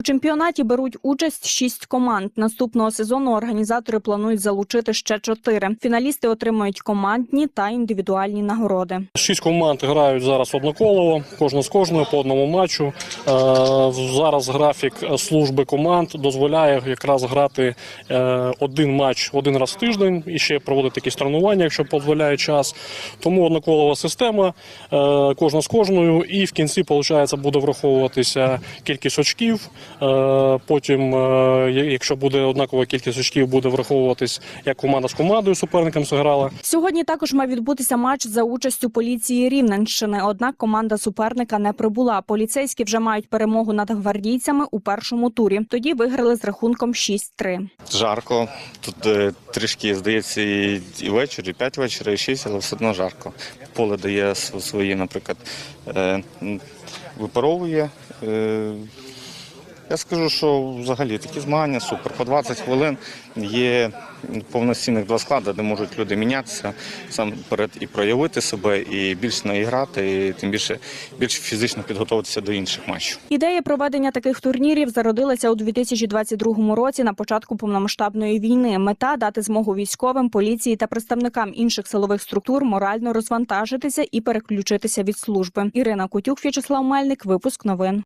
У чемпіонаті беруть участь шість команд. Наступного сезону організатори планують залучити ще чотири. Фіналісти отримають командні та індивідуальні нагороди. Шість команд грають зараз одноколово, кожна з кожною по одному матчу. Е, Зараз графік служби команд дозволяє якраз грати е, один матч один раз в тиждень і ще проводити якісь тренування, якщо дозволяє час. Тому одноколова система, е, кожна з кожною, і в кінці виходить, буде враховуватися кількість очків. Е, Потім, е, якщо буде однакова кількість очків, буде враховуватись, як команда з командою суперником зіграла. Сьогодні також мав відбутися матч за участю поліції Рівненщини. Однак команда суперника не прибула. Поліцейські вже мають перемогу над гвардійцями у першому турі. Тоді виграли з рахунком 6-3. Жарко. Тут е, трішки, здається, і, і вечір, і 5 вечора, і 6, але все одно жарко. Поле дає св- свої, наприклад, випаровує. Я скажу, що взагалі такі змагання супер. По 20 хвилин є повноцінних два склади, де можуть люди мінятися сам перед і проявити себе, і більш наіграти, і тим більше більш фізично підготуватися до інших матчів. Ідея проведення таких турнірів зародилася у 2022 році на початку повномасштабної війни. Мета дати змогу військовим, поліції та представникам інших силових структур морально розвантажитися і переключитися від служби. Ірина Кутюк, В'ячеслав Мельник, випуск новин.